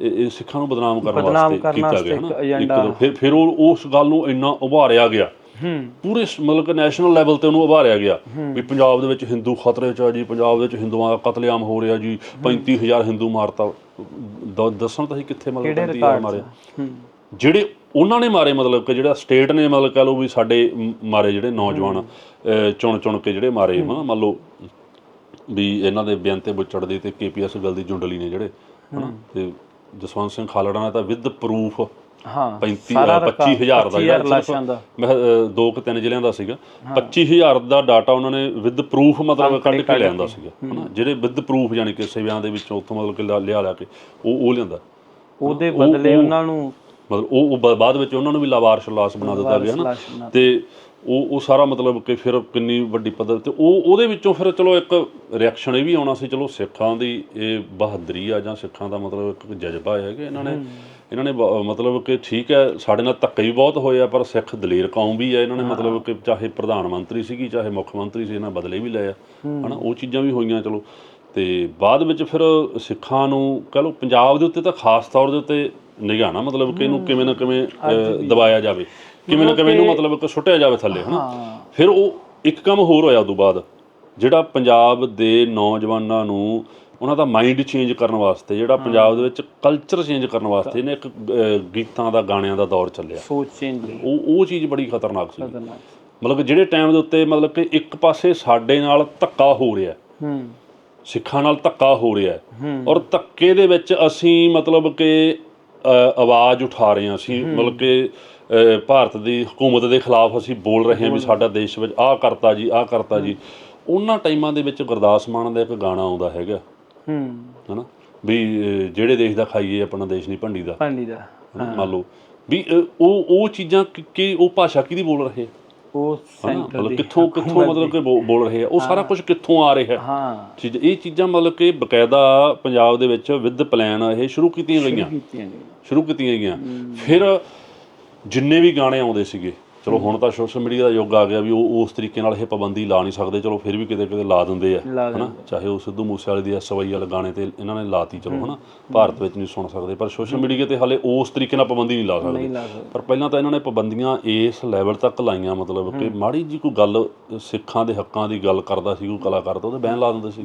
ਇਹ ਸਿੱਖਾਂ ਨੂੰ ਬਦਨਾਮ ਕਰਨ ਬਦਨਾਮ ਵਾਸਤੇ ਕਰਨ ਕੀਤਾ ਵਾਸਤੇ ਗਿਆ ਇੱਕ ਹਨਾ? ਏਜੰਡਾ। ਦੋ- ਫਿਰ ਫਿਰ ਉਹ ਉਸ ਗੱਲ ਨੂੰ ਇੰਨਾ ਉਭਾਰਿਆ ਗਿਆ। ਹੂੰ। ਪੂਰੇ ਸ- ਮਤਲਬ ਕਿ ਨੈਸ਼ਨਲ ਲੈਵਲ ਤੇ ਉਹਨੂੰ ਉਭਾਰਿਆ ਗਿਆ ਵੀ ਪੰਜਾਬ ਦੇ ਵਿੱਚ ਹਿੰਦੂ ਖਤਰੇ 'ਚ ਆ ਜੀ ਪੰਜਾਬ ਦੇ ਵਿੱਚ ਹਿੰਦੂਆਂ ਦਾ ਕਤਲੇਆਮ ਹੋ ਰਿਹਾ ਜੀ 35000 ਹਿੰਦੂ ਮਾਰਤਾ। ਦ- ਦੱਸਣ ਤਾਂ ਹੀ ਕਿੱਥੇ ਮਤਲਬ ਕਿਹੜੇ 35000 ਰਿਕਾਰਡ ਮਾਰੇ? ਹੂੰ। ਜਿਹੜੇ ਉਹਨਾਂ ਨੇ ਮਾਰੇ ਮਤਲਬ ਕਿ ਜਿਹੜਾ ਸਟੇਟ ਨੇ ਮਤਲਬ ਕਹ ਲਓ ਵੀ ਸਾਡੇ ਮਾਰੇ ਜਿਹੜੇ ਨੌਜਵਾਨ ਚੁਣ ਚੁਣ ਕੇ ਜਿਹੜੇ ਮਾਰੇ ਹਨਾ ਮੰਨ ਲਓ ਵੀ ਇਹਨਾਂ ਦੇ ਬੇਅੰਤੇ ਬੁੱਚੜ ਤੇ ਕੇਪੀਐਸ ਗੱਲ ਦੀ ਜੁੰਡਲੀ ਨੇ ਜਿਹੜੇ ਹਨਾ? ਤੇ ਜਸਵੰਤ ਸਿੰਘ ਖਾਲੜਾ ਨੇ ਤਾਂ ਵਿਦ ਪ੍ਰੂਫ ਹਾਂ 35 ਸਾਰਾ ਅ, 25000 ਦਾ 25000 ਜਿਹੜਾ ਲਾਸ਼ਾਂ ਦਾ। ਮੈਂ ਕਿ ਤਿੰਨ ਜ਼ਿਲ੍ਹਿਆਂ ਦਾ ਸੀਗਾ। 25000 ਦਾ ਡਾਟਾ ਉਹਨਾਂ ਨੇ ਵਿਦ ਪ੍ਰੂਫ ਮਤਲਬ ਕੱਢ ਕੇ ਲਿਆਂਦਾ ਸੀਗਾ ਹਨਾ? ਜਿਹੜੇ ਵਿਦ ਪ੍ਰੂਫ ਯਾਨੀ ਕਿ ਸਿਵਿਆਂ ਦੇ ਵਿੱਚੋਂ ਉੱਥੋਂ ਮਤਲਬ ਕਿ ਲਿਆ- ਲਿਆ ਕੇ ਉਹ ਉਹ ਲਿਆਂਦਾ। ਉਹਦੇ ਬਦਲੇ ਉਹਨਾਂ ਨੂੰ ਮਤਲਬ ਉਹ ਬਾਅਦ ਵਿੱਚ ਉਹਨਾਂ ਨੂੰ ਵੀ ਲਾਵਾਰਸ਼ ਲਾਸ਼ ਬਣਾ ਦਿੱਤਾ ਗਿਆ ਨਾ ਤੇ ਉਹ ਉਹ ਸਾਰਾ ਮਤਲਬ ਕਿ ਫਿਰ ਕਿੰਨੀ ਵੱਡੀ ਪੱਧਰ ਤੇ ਉਹ ਉਹਦੇ ਵਿੱਚੋਂ ਫਿਰ ਚਲੋ ਇੱਕ ਰਿਐਕਸ਼ਨ ਇਹ ਵੀ ਆਉਣਾ ਸੀ ਚਲੋ ਸਿੱਖਾਂ ਦੀ ਇਹ ਬਹਾਦਰੀ ਆ ਜਾਂ ਸਿੱਖਾਂ ਦਾ ਮਤਲਬ ਇੱਕ ਜਜ਼ਬਾ ਹੈ ਕਿ ਇਹਨਾਂ ਨੇ ਇਹਨਾਂ ਨੇ ਮਤਲਬ ਕਿ ਠੀਕ ਹੈ ਸਾਡੇ ਨਾਲ ਧੱਕੇ ਵੀ ਬਹੁਤ ਹੋਏ ਆ ਪਰ ਸਿੱਖ ਦਲੇਰ ਕੌਮ ਵੀ ਆ ਇਹਨਾਂ ਨੇ ਮਤਲਬ ਕਿ ਚਾਹੇ ਪ੍ਰਧਾਨ ਮੰਤਰੀ ਸੀਗੀ ਚਾਹੇ ਮੁੱਖ ਮੰਤਰੀ ਸੀ ਇਹਨਾਂ ਬਦਲੇ ਵੀ ਲਏ ਆ। ਹਨਾ ਉਹ ਚੀਜ਼ਾਂ ਵੀ ਹੋਈਆਂ ਚਲੋ। ਤੇ ਬਾਅਦ ਵਿੱਚ ਫਿਰ ਸਿੱਖਾਂ ਨੂੰ ਕਹ ਲਓ ਪੰਜਾਬ ਦੇ ਉੱਤੇ ਤਾਂ ਖਾਸ ਤੌਰ ਦੇ ਉੱਤੇ ਨਿਗਾਹ ਨਾ ਮਤਲਬ ਕਿ ਇਹਨੂੰ ਕਿਵੇਂ ਨਾ ਕਿਵੇਂ ਦਬਾਇਆ ਜਾਵੇ। ਕਿਵੇਂ ਨਾ ਕਿਵੇਂ ਇਹਨੂੰ ਮਤਲਬ ਕਿ ਸੁੱਟਿਆ ਜਾਵੇ ਥੱਲੇ ਹਨਾ? ਹਾਂ। ਫਿਰ ਉਹ ਇੱਕ ਕੰਮ ਹੋਰ ਹੋਇਆ ਉਦੋਂ ਬਾਅਦ ਜਿਹੜਾ ਪੰਜਾਬ ਦੇ ਨੌਜਵਾਨਾਂ ਨੂੰ ਉਹਨਾਂ ਦਾ ਮਾਈਂਡ ਚੇਂਜ ਕਰਨ ਵਾਸਤੇ ਜਿਹੜਾ ਪੰਜਾਬ ਦੇ ਵਿੱਚ ਕਲਚਰ ਚੇਂਜ ਕਰਨ ਵਾਸਤੇ ਇਹਨੇ ਇੱਕ ਗੀਤਾਂ ਦਾ ਗਾਣਿਆਂ ਦਾ ਦੌਰ ਚੱਲਿਆ। ਸੋਚ ਚੇਂਜ ਲਈ। ਉਹ ਉਹ ਚੀਜ਼ ਬੜੀ ਖਤਰਨਾਕ ਸੀ ਮਤਲਬ ਕਿ ਜਿਹੜੇ ਟਾਈਮ ਦੇ ਉੱਤੇ ਮਤਲਬ ਕਿ ਇੱਕ ਪਾਸੇ ਸਾਡੇ ਨਾਲ ਧੱਕਾ ਹੋ ਰਿਹਾ ਹੂੰ। ਸਿੱਖਾਂ ਨਾਲ ਧੱਕਾ ਹੋ ਰਿਹਾ। ਔਰ ਧੱਕੇ ਦੇ ਵਿੱਚ ਅਸੀਂ ਮਤਲਬ ਕਿ ਆਵਾਜ਼ ਉਠਾ ਰਹੇ ਹਾਂ ਅਸੀਂ ਮਤਲਬ ਕਿ ਭਾਰਤ ਦੀ ਹਕੂਮਤ ਦੇ ਖਿਲਾਫ ਅਸੀਂ ਬੋਲ ਰਹੇ ਹਾਂ ਵੀ ਸਾਡਾ ਦੇਸ਼ ਵਿੱਚ ਆਹ ਕਰਤਾ ਜੀ ਆਹ ਕਰਤਾ ਜੀ। ਉਹਨਾਂ ਟਾਈਮਾਂ ਦੇ ਵਿੱਚ ਗੁਰਦਾਸ ਮਾਨ ਦਾ ਇੱਕ ਗਾਣਾ ਆਉਂਦਾ ਹੈਗਾ। ਹੂੰ। ਹਨਾ? ਵੀ ਜਿਹੜੇ ਦੇਸ਼ ਦਾ ਖਾਈਏ ਆਪਣਾ ਦੇਸ਼ ਨਹੀਂ ਭੰਡੀ ਦਾ। ਪਾਣੀ ਦਾ ਮੰਨ ਲਓ। ਵੀ ਉਹ ਉਹ ਚੀਜ਼ਾਂ ਕਿ- ਉਹ ਭਾਸ਼ਾ ਕਿਹਦੀ ਬੋਲ ਰਹੇ? ਉਹ ਸੈਂਟਰ ਦੀ ਕਿੱਥੋਂ ਕਿੱਥੋਂ ਮਤਲਬ ਕਿ ਬੋਲ ਰਹੇ ਆ? ਉਹ ਸਾਰਾ ਕੁਝ ਕਿੱਥੋਂ ਆ ਰਿਹਾ? ਹਾਂ। ਚੀਜ਼ ਇਹ ਚੀਜ਼ਾਂ ਮਤਲਬ ਕਿ ਬਕਾਇਦਾ ਪੰਜਾਬ ਦੇ ਵਿੱਚ ਵਿਦ ਪਲਾਨ ਇਹ ਸ਼ੁਰੂ ਕੀਤੀਆਂ ਗਈਆਂ। ਸ਼ੁਰੂ ਕੀਤੀਆਂ ਗਈਆਂ। ਫਿਰ ਜਿੰਨੇ ਵੀ ਗਾਣੇ ਆਉਂਦੇ ਸੀਗੇ ਚਲੋ ਹੁਣ ਤਾਂ ਸੋਸ਼ਲ ਮੀਡੀਆ ਦਾ ਯੁੱਗ ਆ ਗਿਆ ਵੀ ਉਹ ਉਸ ਤਰੀਕੇ ਨਾਲ ਇਹ ਪਾਬੰਦੀ ਲਾ ਨਹੀਂ ਸਕਦੇ ਚਲੋ ਫਿਰ ਵੀ ਕਿਤੇ ਕਿਤੇ ਲਾ ਦਿੰਦੇ ਆ ਹਨਾ? ਚਾਹੇ ਉਹ ਸਿੱਧੂ ਮੂਸੇ ਵਾਲੇ ਦੀ ਐਸਵਾਈ ਵਾਲੇ ਗਾਣੇ ਤੇ ਇਹਨਾਂ ਨੇ ਲਾਤੀ ਚਲੋ ਹਨਾ? ਭਾਰਤ ਵਿੱਚ ਨਹੀਂ ਸੁਣ ਸਕਦੇ ਪਰ ਸੋਸ਼ਲ ਮੀਡੀਆ ਤੇ ਹਾਲੇ ਉਸ ਤਰੀਕੇ ਨਾਲ ਪਾਬੰਦੀ ਨਹੀਂ ਲਾ ਸਕਦੇ। ਪਰ ਪਹਿਲਾਂ ਤਾਂ ਇਹਨਾਂ ਨੇ ਪਾਬੰਦੀਆਂ ਇਸ ਲੈਵਲ ਤੱਕ ਲਾਈਆਂ ਮਤਲਬ ਕਿ ਮਾੜੀ ਜੀ ਕੋਈ ਗੱਲ ਸਿੱਖਾਂ ਦੇ ਹੱਕਾਂ ਦੀ ਗੱਲ ਕਰਦਾ ਸੀ ਕੋਈ ਕਲਾਕਾਰ ਤਾਂ ਉਹਦੇ ਬੈਨ ਲਾ ਦਿੰਦੇ ਸੀ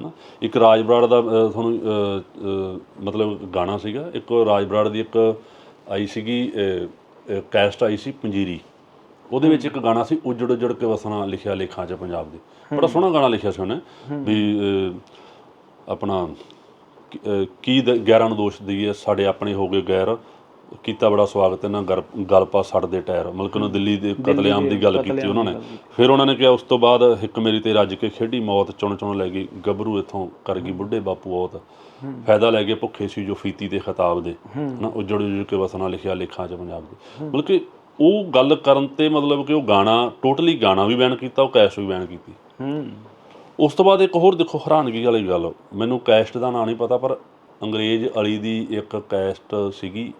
ਹਨਾ? ਇੱਕ ਰਾਜ ਬਰਾੜ ਦਾ ਤੁਹਾਨੂੰ ਮਤਲਬ ਗਾਣਾ ਸੀਗਾ ਇੱਕ ਰਾਜ ਬਰਾੜ ਦੀ ਇੱਕ ਆਈ ਸੀਗੀ ਕੈਸਟ ਆਈ ਸੀ ਪੰਜੀਰੀ। ਉਹਦੇ ਵਿੱਚ ਇੱਕ ਗਾਣਾ ਸੀ ਉਜੜ ਉਜੜ ਕੇ ਵਸਣਾ ਲਿਖਿਆ ਲੇਖਾਂ 'ਚ ਪੰਜਾਬ ਦੇ। ਬੜਾ ਸੋਹਣਾ ਗਾਣਾ ਲਿਖਿਆ ਸੀ ਉਹਨੇ ਵੀ ਆਪਣਾ ਕੀ- ਅਹ, ਕੀ ਦ- ਗੈਰਾਂ ਨੂੰ ਦੋਸ਼ ਦਈਏ ਸਾਡੇ ਆਪਣੇ ਹੋ ਗਏ ਗੈਰ। ਕੀਤਾ ਬੜਾ ਸਵਾਗਤ ਇਹਨਾਂ ਗਰ ਗਲ ਪਾ ਸੜਦੇ ਟਾਇਰ। ਮਲਕ ਨੂੰ ਦਿੱਲੀ ਦੇ ਕਤਲੇਆਮ ਦੀ ਗੱਲ ਕੀਤੀ ਉਹਨਾਂ ਨੇ। ਫਿਰ ਉਹਨਾਂ ਨੇ ਕਿਹਾ ਉਸ ਤੋਂ ਬਾਅਦ ਹਿੱਕ ਮੇਰੀ ਤੇ ਰੱਜ ਕੇ ਖੇਡੀ ਮੌਤ ਚੁਣ ਚੁਣ ਲੈ ਗਈ। ਗੱਭਰੂ ਇਥੋਂ ਕਰ ਗਈ ਬੁੱਢੇ ਬਾਪੂ ਔਤ ਫਾਇਦਾ ਲੈ ਕੇ ਭੁੱਖੇ ਸੀ ਜੋ ਫੀਤੀ ਦੇ ਖਿਤਾਬ ਦੇ। ਹਨਾ ਉਜੜ ਉਜੜ ਕੇ ਵਸਣਾ ਲਿਖਿਆ ਲੇਖਾਂ 'ਚ ਪੰਜਾਬ ਦੇ। ਮਤਲਬ ਕਿ ਉਹ ਗੱਲ ਕਰਨ ਤੇ ਮਤਲਬ ਕਿ ਉਹ ਗਾਣਾ ਟੋਟਲੀ ਗਾਣਾ ਵੀ ਬੈਨ ਕੀਤਾ ਉਹ ਕੈਸ਼ ਵੀ ਬੈਨ ਕੀਤੀ। ਹੂੰ। ਉਸ ਤੋਂ ਬਾਅਦ ਇੱਕ ਹੋਰ ਦੇਖੋ ਹੈਰਾਨਗੀ ਵਾਲੀ ਗੱਲ। ਮੈਨੂੰ ਕੈਸਟ ਦਾ ਨਾਂ ਨਹੀਂ ਪਤਾ ਪਰ ਅੰਗਰੇਜ਼ ਅਲੀ ਦੀ ਇੱਕ ਕੈਸਟ ਸੀਗੀ।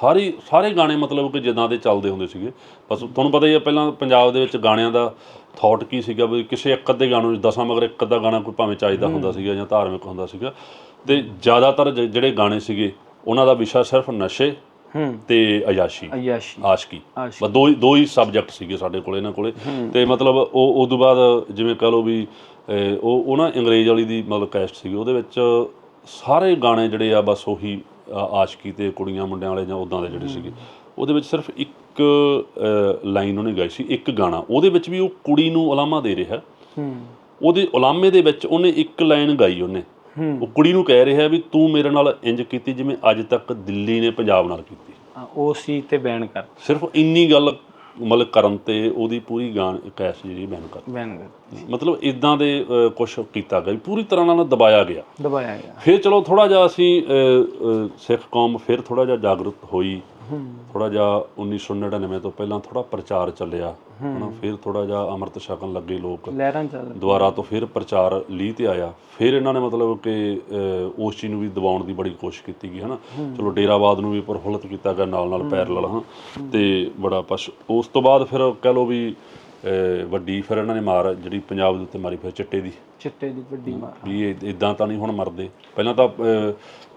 ਸਾਰੀ ਸਾਰੇ ਗਾਣੇ ਮਤਲਬ ਕਿ ਜਿੱਦਾਂ ਦੇ ਚੱਲਦੇ ਹੁੰਦੇ ਸੀਗੇ। ਬਸ ਤੁਹਾਨੂੰ ਪਤਾ ਹੀ ਹੈ ਪਹਿਲਾਂ ਪੰਜਾਬ ਦੇ ਵਿੱਚ ਗਾਣਿਆਂ ਦਾ ਥਾਟ ਕੀ ਸੀਗਾ ਵੀ ਕਿਸੇ ਇੱਕ ਅੱਧੇ ਗਾਣੇ ਨੂੰ ਦਸਾਂ ਮਗਰ ਇੱਕ ਅੱਧਾ ਗਾਣਾ ਕੋਈ ਭਾਵੇਂ ਚਾਹੀਦਾ ਹੁੰਦਾ ਸੀਗਾ ਜਾਂ ਧਾਰਮਿਕ ਹੁੰਦਾ ਸੀਗਾ। ਤੇ ਜ਼ਿਆਦਾਤਰ ਜ- ਜਿਹੜੇ ਗਾਣੇ ਸੀਗੇ ਉਹਨਾਂ ਦਾ ਵਿਸ਼ਾ ਸਿਰਫ ਨਸ਼ੇ ਹੂੰ। ਤੇ ਅਯਾਸ਼ੀ। ਅਯਾਸ਼ੀ। ਆਸ਼ਕੀ। ਆਸ਼ਕੀ। ਬਸ ਦੋ ਹੀ ਦੋ ਹੀ ਸਬਜੈਕਟ ਸੀਗੇ ਸਾਡੇ ਕੋਲ ਇਹਨਾਂ ਕੋਲੇ। ਤੇ ਮਤਲਬ ਉਹ ਉਸ ਤੋਂ ਬਾਅਦ ਜਿਵੇਂ ਕਹ ਲਓ ਵੀ ਅਹ, ਉਹ ਉਹ ਨਾ ਅੰਗਰੇਜ਼ ਵਾਲੀ ਦੀ ਮਤਲਬ ਕੈਸਟ ਸੀਗੀ। ਉਹਦੇ ਵਿੱਚ ਸਾਰੇ ਗਾਣੇ ਜਿਹੜੇ ਆ ਬਸ ਉਹੀ ਆ- ਆਸ਼ਕੀ ਤੇ ਕੁੜੀਆਂ ਮੁੰਡਿਆਂ ਵਾਲੇ ਜਾਂ ਉਦਾਂ ਦੇ ਜਿਹੜੇ ਸੀਗੇ ਉਹਦੇ ਵਿੱਚ ਸਿਰਫ ਇੱਕ ਲਾਈਨ ਉਹਨੇ ਗਾਈ ਸੀ ਇੱਕ ਗਾਣਾ। ਉਹਦੇ ਵਿੱਚ ਵੀ ਉਹ ਕੁੜੀ ਨੂੰ ਉਲਾਮਾ ਦੇ ਰਿਹਾ। ਹੂੰ। ਉਹਦੇ ਉਲਾਮੇ ਦੇ ਵਿੱਚ ਉਹਨੇ ਇੱਕ ਲਾਈਨ ਗਾਈ ਉਹਨੇ। ਉਹ ਕੁੜੀ ਨੂੰ ਕਹਿ ਰਿਹਾ ਵੀ ਤੂੰ ਮੇਰੇ ਨਾਲ ਇੰਜ ਕੀਤੀ ਜਿਵੇਂ ਅੱਜ ਤੱਕ ਦਿੱਲੀ ਨੇ ਪੰਜਾਬ ਨਾਲ ਕੀਤੀ। ਉਹ ਸੀ ਤੇ ਬੈਨ ਕਰ ਸਿਰਫ ਇੰਨੀ ਗੱਲ ਮਤਲਬ ਕਰਨ ਤੇ ਉਹਦੀ ਪੂਰੀ ਗਾਣ ਕੈਸ ਜਿਹੜੀ ਬੈਨ ਕਰ ਬੈਨ ਕਰ ਮਤਲਬ ਇਦਾਂ ਦੇ ਕੁਝ ਕੀਤਾ ਗਿਆ ਪੂਰੀ ਤਰ੍ਹਾਂ ਨਾਲ ਦਬਾਇਆ ਗਿਆ। ਦਬਾਇਆ ਗਿਆ। ਫਿਰ ਚਲੋ ਥੋੜਾ ਜਿਹਾ ਅਸੀਂ ਸਿੱਖ ਕੌਮ ਫਿਰ ਥੋੜਾ ਜਿਹਾ ਜਾਗਰੂਕ ਹੋਈ। ਥੋੜਾ ਜਿਹਾ 1999 ਤੋਂ ਪਹਿਲਾਂ ਥੋੜਾ ਪ੍ਰਚਾਰ ਚੱਲਿਆ ਹਨਾ? ਫਿਰ ਥੋੜਾ ਜਿਹਾ ਅੰਮ੍ਰਿਤ ਛਕਣ ਲੱਗੇ ਲੋਕ। ਲਹਿਰਾਂ ਚੱਲ ਦੁਬਾਰਾ ਤੋਂ ਫਿਰ ਪ੍ਰਚਾਰ ਲੀਹ ਤੇ ਆਇਆ। ਫਿਰ ਇਹਨਾਂ ਨੇ ਮਤਲਬ ਕਿ ਉਸ ਚੀਜ਼ ਨੂੰ ਵੀ ਦਬਾਉਣ ਦੀ ਬੜੀ ਕੋਸ਼ਿਸ਼ ਕੀਤੀ ਗਈ ਹਨਾ? ਚਲੋ ਡੇਰਾਵਾਦ ਨੂੰ ਵੀ ਪ੍ਰਫੁੱਲਤ ਕੀਤਾ ਗਿਆ ਨਾਲ ਨਾਲ ਪੈਰਲਲ ਹਾਂ ਤੇ ਬੜਾ ਪਛ ਉਸ ਤੋਂ ਬਾਅਦ ਫਿਰ ਕਹਿ ਲਓ ਵੀ ਵੱਡੀ ਫਿਰ ਇਹਨਾਂ ਨੇ ਮਾਰ ਜਿਹੜੀ ਪੰਜਾਬ ਦੇ ਉੱਤੇ ਮਾਰੀ ਫਿਰ ਚਿੱਟੇ ਦੀ। ਚਿੱਟੇ ਦੀ ਵੱਡੀ ਮਾਰ। ਵੀ ਇਦਾਂ ਤਾਂ ਨਹੀਂ ਹੁਣ ਮਰਦੇ। ਪਹਿਲਾਂ ਤਾਂ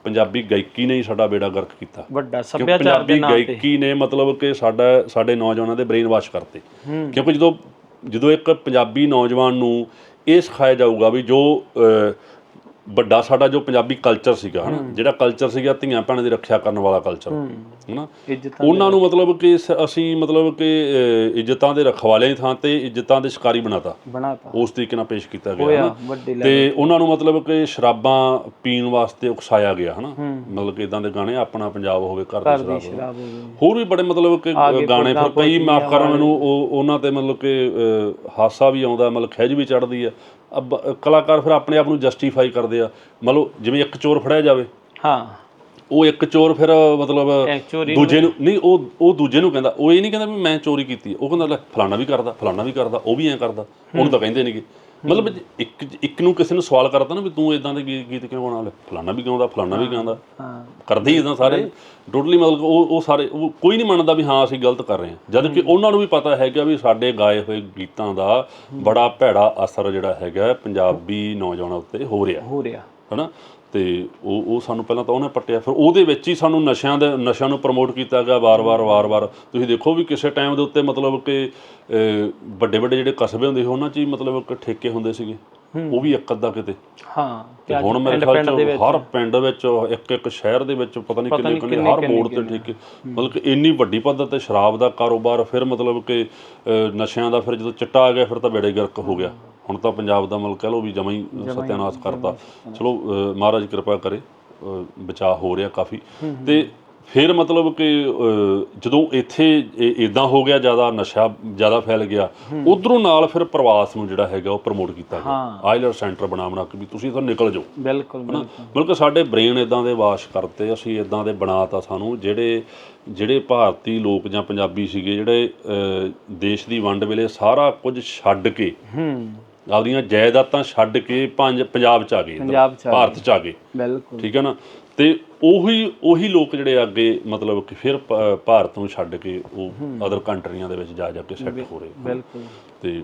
ਪੰਜਾਬੀ ਗਾਇਕੀ ਨੇ ਹੀ ਸਾਡਾ ਬੇੜਾ ਗਰਕ ਕੀਤਾ। ਵੱਡਾ ਸੱਭਿਆਚਾਰ ਦੇ ਪੰਜਾਬੀ ਨਾਂ ਤੇ। ਗਾਇਕੀ ਨੇ ਮਤਲਬ ਕਿ ਸਾਡਾ ਸਾਡੇ ਨੌਜਵਾਨਾਂ ਦੇ ਬ੍ਰੇਨ ਵਾਸ਼ ਕਰਤੇ ਕਿਉਂਕਿ ਜਦੋਂ ਜਦੋਂ ਇੱਕ ਪੰਜਾਬੀ ਨੌਜਵਾਨ ਨੂੰ ਇਹ ਸਿਖਾਇਆ ਜਾਊਗਾ ਵੀ ਜੋ ਵੱਡਾ ਸਾਡਾ ਜੋ ਪੰਜਾਬੀ ਕਲਚਰ ਸੀਗਾ ਹਨਾ? ਜਿਹੜਾ ਕਲਚਰ ਸੀਗਾ ਧੀਆਂ ਭੈਣਾਂ ਦੀ ਰੱਖਿਆ ਕਰਨ ਵਾਲਾ ਕਲਚਰ ਹਨਾ? ਉਹਨਾਂ ਨੂੰ ਮਤਲਬ ਕਿ ਅਸੀਂ ਮਤਲਬ ਕਿ ਇੱਜ਼ਤਾਂ ਦੇ ਰਖਵਾਲੇ ਦੀ ਥਾਂ ਤੇ ਇੱਜ਼ਤਾਂ ਦੇ ਸ਼ਿਕਾਰੀ ਬਣਾਤਾ। ਬਣਾਤਾ। ਉਸ ਤਰੀਕੇ ਨਾਲ ਪੇਸ਼ ਕੀਤਾ ਗਿਆ ਹਨਾ। ਤੇ ਉਹਨਾਂ ਨੂੰ ਮਤਲਬ ਕਿ ਸ਼ਰਾਬਾਂ ਪੀਣ ਵਾਸਤੇ ਉਕਸਾਇਆ ਗਿਆ ਹਨਾ? ਹੂੰ। ਮਤਲਬ ਕਿ ਇਦਾਂ ਦੇ ਗਾਣੇ ਆਪਣਾ ਪੰਜਾਬ ਹੋਵੇ ਘਰ ਦੀ ਸ਼ਰਾਬ ਹੋ ਹੋਰ ਵੀ ਬੜੇ ਮਤਲਬ ਕਿ ਗਾਣੇ ਫਿਰ ਕਈ ਮਾਫ ਕਰਨ ਵਾਲੇ। ਮੈਨੂੰ ਉਹ ਉਹਨਾਂ ਤੇ ਮਤਲਬ ਕਿ ਹਾਸਾ ਵੀ ਆਉਂਦਾ ਮਤਲਬ ਖਿਜ ਵੀ ਚੜਦੀ ਆ। ਅਬ- ਕਲਾਕਾਰ ਫਿਰ ਆਪਣੇ ਆਪ ਨੂੰ ਜਸਟੀਫਾਈ ਕਰਦੇ ਆ। ਮਤਲਬ ਜਿਵੇਂ ਇੱਕ ਚੋਰ ਫੜਿਆ ਜਾਵੇ। ਹਾਂ। ਉਹ ਇੱਕ ਚੋਰ ਫਿਰ ਮਤਲਬ ਇਹ ਚੋਰੀ ਦੂਜੇ ਨੂੰ ਨਹੀਂ ਉਹ ਉਹ ਦੂਜੇ ਨੂੰ ਕਹਿੰਦਾ। ਉਹ ਇਹ ਨਹੀਂ ਕਹਿੰਦਾ ਵੀ ਮੈਂ ਚੋਰੀ ਕੀਤੀ ਹੈ। ਉਹ ਕਹਿੰਦਾ ਲੈ ਫਲਾਣਾ ਵੀ ਕਰਦਾ ਫਲਾਣਾ ਵੀ ਕਰਦਾ ਉਹ ਵੀ ਐਂ ਕਰਦਾ। ਉਹਨੂੰ ਤਾਂ ਕਹਿੰਦੇ ਨਹੀਂਗੇ। ਮਤਲਬ ਇੱਕ ਇੱਕ ਨੂੰ ਕਿਸੇ ਨੂੰ ਸਵਾਲ ਕਰਦਾ ਨਾ ਵੀ ਤੂੰ ਇਦਾਂ ਦੇ ਗੀ- ਗੀਤ ਕਿਉਂ ਗਾਉਣਾ ਲੈ ਫਲਾਣਾ ਵੀ ਗਾਉਂਦਾ ਫਲਾਣਾ ਵੀ ਗਾਉਂਦਾ। ਹਾਂ। ਕਰਦੇ ਹੀ ਇਦਾਂ ਸਾਰੇ। ਟੋਟਲੀ ਮਤਲਬ ਕਿ ਉਹ ਉਹ ਸਾਰੇ ਉਹ ਕੋਈ ਨਹੀਂ ਮੰਨਦਾ ਵੀ ਹਾਂ ਅਸੀਂ ਗਲਤ ਕਰ ਰਹੇ ਹਾਂ। ਜਦ ਕਿ ਉਹਨਾਂ ਨੂੰ ਵੀ ਪਤਾ ਹੈਗਾ ਵੀ ਸਾਡੇ ਗਾਏ ਹੋਏ ਗੀਤਾਂ ਦਾ ਬੜਾ ਭੈੜਾ ਅਸਰ ਜਿਹੜਾ ਹੈਗਾ ਪੰਜਾਬੀ ਨੌਜਵਾਨਾਂ ਉੱਤੇ ਹੋ ਰਿਹਾ। ਹੋ ਰਿਹਾ। ਹਨਾ? ਤੇ ਉਹ ਉਹ ਸਾਨੂੰ ਪਹਿਲਾਂ ਤਾਂ ਉਹਨੇ ਪੱਟਿਆ ਫਿਰ ਉਹਦੇ ਵਿੱਚ ਹੀ ਸਾਨੂੰ ਨਸ਼ਿਆਂ ਦੇ ਨਸ਼ਿਆਂ ਨੂੰ ਪ੍ਰਮੋਟ ਕੀਤਾ ਗਿਆ ਵਾਰ-ਵਾਰ ਵਾਰ-ਵਾਰ। ਤੁਸੀਂ ਦੇਖੋ ਵੀ ਕਿਸੇ ਟਾਈਮ ਦੇ ਉੱਤੇ ਮਤਲਬ ਕਿ ਵੱਡੇ ਵੱਡੇ ਜਿਹੜੇ ਕਸਬੇ ਹੁੰਦੇ ਸੀ ਉਹਨਾਂ 'ਚ ਹੀ ਮਤਲਬ ਕਿ ਠੇਕੇ ਹੁੰਦੇ ਸੀਗੇ। ਉਹ ਵੀ ਇੱਕ ਅੱਧਾ ਕਿਤੇ। ਹਾਂ ਤੇ ਹੁਣ ਮੇਰੇ ਖਿਆਲ ਚ ਹਰ ਪਿੰਡ ਵਿੱਚ ਇੱਕ ਇੱਕ ਸ਼ਹਿਰ ਦੇ ਵਿੱਚ ਪਤਾ ਨਹੀਂ ਕਿੰਨੇ ਕਿੰਨੇ ਹਰ ਮੋੜ ਤੇ ਠੇਕੇ। ਮਤਲਬ ਕਿ ਇੰਨੀ ਵੱਡੀ ਪੱਧਰ ਤੇ ਸ਼ਰਾਬ ਦਾ ਕਾਰੋਬਾਰ ਫਿਰ ਮਤਲਬ ਕਿ ਨਸ਼ਿਆਂ ਦਾ ਫਿਰ ਜਦੋਂ ਚਿੱਟਾ ਆ ਗਿਆ ਫਿਰ ਤਾਂ ਬੇੜੇ ਗਰਕ ਹੋ ਗਿਆ। ਹੁਣ ਤਾਂ ਪੰਜਾਬ ਦਾ ਮਤਲਬ ਕਹਿ ਲਓ ਵੀ ਜਮਾਂ ਹੀ ਸਤਿਆਨਾਸ਼ ਕਰਤਾ। ਚਲੋ ਮਹਾਰਾਜ ਕਿਰਪਾ ਕਰੇ ਬਚਾਅ ਹੋ ਰਿਹਾ ਕਾਫੀ। ਤੇ ਫਿਰ ਮਤਲਬ ਕਿ ਜਦੋਂ ਇੱਥੇ ਇਦਾਂ ਹੋ ਗਿਆ ਜ਼ਿਆਦਾ ਨਸ਼ਾ ਜ਼ਿਆਦਾ ਫੈਲ ਗਿਆ ਉਧਰੋਂ ਨਾਲ ਫਿਰ ਪ੍ਰਵਾਸ ਨੂੰ ਜਿਹੜਾ ਹੈਗਾ ਉਹ ਪ੍ਰਮੋਟ ਕੀਤਾ ਗਿਆ। ਆਈਲਰ ਸੈਂਟਰ ਬਣਾ ਬਣਾ ਕੇ ਵੀ ਤੁਸੀਂ ਤਾਂ ਨਿਕਲ ਜਾਓ। ਬਿਲਕੁਲ ਬਿਲਕੁਲ। ਸਾਡੇ ਬ੍ਰੇਨ ਇਦਾਂ ਦੇ ਵਾਸ਼ ਕਰਤੇ ਅਸੀਂ ਇਦਾਂ ਦੇ ਬਣਾਤਾ ਸਾਨੂੰ ਜਿਹੜੇ ਜਿਹੜੇ ਭਾਰਤੀ ਲੋਕ ਜਾਂ ਪੰਜਾਬੀ ਸੀਗੇ ਜਿਹੜੇ ਦੇਸ਼ ਦੀ ਵੰਡ ਵੇਲੇ ਸਾਰਾ ਕੁਝ ਛੱਡ ਕੇ ਹੂੰ। ਆਪਦੀਆਂ ਜਾਇਦਾਦਾਂ ਛੱਡ ਕੇ ਪੰਜ ਪੰਜਾਬ ਚ ਆ ਗਏ ਇੱਧਰ, ਪੰਜਾਬ ਚ ਆ ਭਾਰਤ ਚ ਆ ਗਏ। ਬਿਲਕੁਲ। ਠੀਕ ਹੈ ਨਾ? ਤੇ ਉਹੀ ਉਹੀ ਲੋਕ ਜਿਹੜੇ ਅੱਗੇ ਮਤਲਬ ਕਿ ਫਿਰ ਭ- ਭਾਰਤ ਨੂੰ ਛੱਡ ਕੇ ਉਹ ਅਦਰ ਕੰਟਰੀਆਂ ਦੇ ਵਿੱਚ ਜਾ ਜਾ ਕੇ ਸੈੱਟ ਹੋ ਰਹੇ। ਬਿਲਕੁਲ। ਤੇ